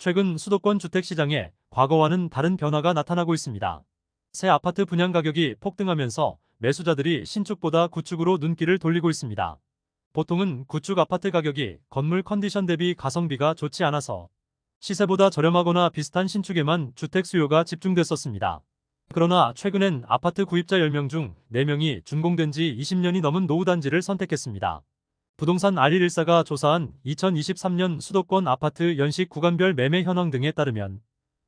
최근 수도권 주택시장에 과거와는 다른 변화가 나타나고 있습니다. 새 아파트 분양 가격이 폭등하면서 매수자들이 신축보다 구축으로 눈길을 돌리고 있습니다. 보통은 구축 아파트 가격이 건물 컨디션 대비 가성비가 좋지 않아서 시세보다 저렴하거나 비슷한 신축에만 주택 수요가 집중됐었습니다. 그러나 최근엔 아파트 구입자 10명 중 4명이 준공된 지 20년이 넘은 노후단지를 선택했습니다. 부동산 R114가 조사한 2023년 수도권 아파트 연식 구간별 매매 현황 등에 따르면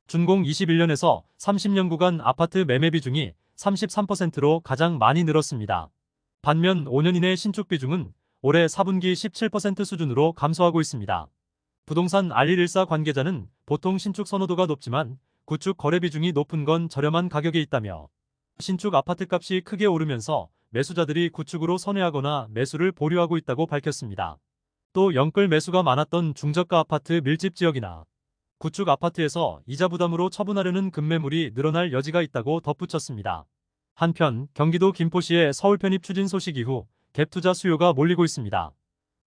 준공 21년에서 30년 구간 아파트 매매 비중이 33%로 가장 많이 늘었습니다. 반면 5년 이내 신축 비중은 올해 4분기 17% 수준으로 감소하고 있습니다. 부동산 R114 관계자는 보통 신축 선호도가 높지만 구축 거래 비중이 높은 건 저렴한 가격에 있다며 신축 아파트 값이 크게 오르면서 매수자들이 구축으로 선회하거나 매수를 보류하고 있다고 밝혔습니다. 또 영끌 매수가 많았던 중저가 아파트 밀집 지역이나 구축 아파트에서 이자 부담으로 처분하려는 급매물이 늘어날 여지가 있다고 덧붙였습니다. 한편 경기도 김포시의 서울 편입 추진 소식 이후 갭 투자 수요가 몰리고 있습니다.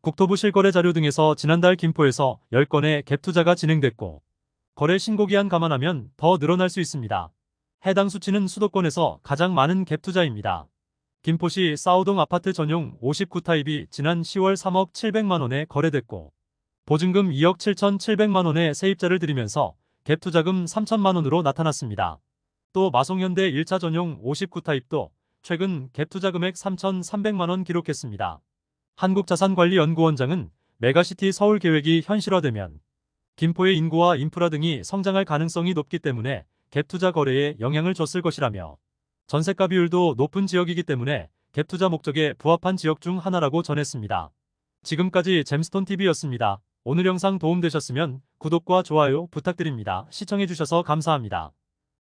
국토부 실거래 자료 등에서 지난달 김포에서 10건의 갭 투자가 진행됐고 거래 신고 기한 감안하면 더 늘어날 수 있습니다. 해당 수치는 수도권에서 가장 많은 갭 투자입니다. 김포시 싸우동 아파트 전용 59타입이 지난 10월 3억 700만 원에 거래됐고 보증금 2억 7,700만 원의 세입자를 들이면서 갭 투자금 3천만 원으로 나타났습니다. 또 마송현대 1차 전용 59타입도 최근 갭 투자 금액 3,300만 원 기록했습니다. 한국자산관리연구원장은 메가시티 서울 계획이 현실화되면 김포의 인구와 인프라 등이 성장할 가능성이 높기 때문에 갭 투자 거래에 영향을 줬을 것이라며 전세가 비율도 높은 지역이기 때문에 갭 투자 목적에 부합한 지역 중 하나라고 전했습니다. 지금까지 잼스톤TV였습니다. 오늘 영상 도움되셨으면 구독과 좋아요 부탁드립니다. 시청해주셔서 감사합니다.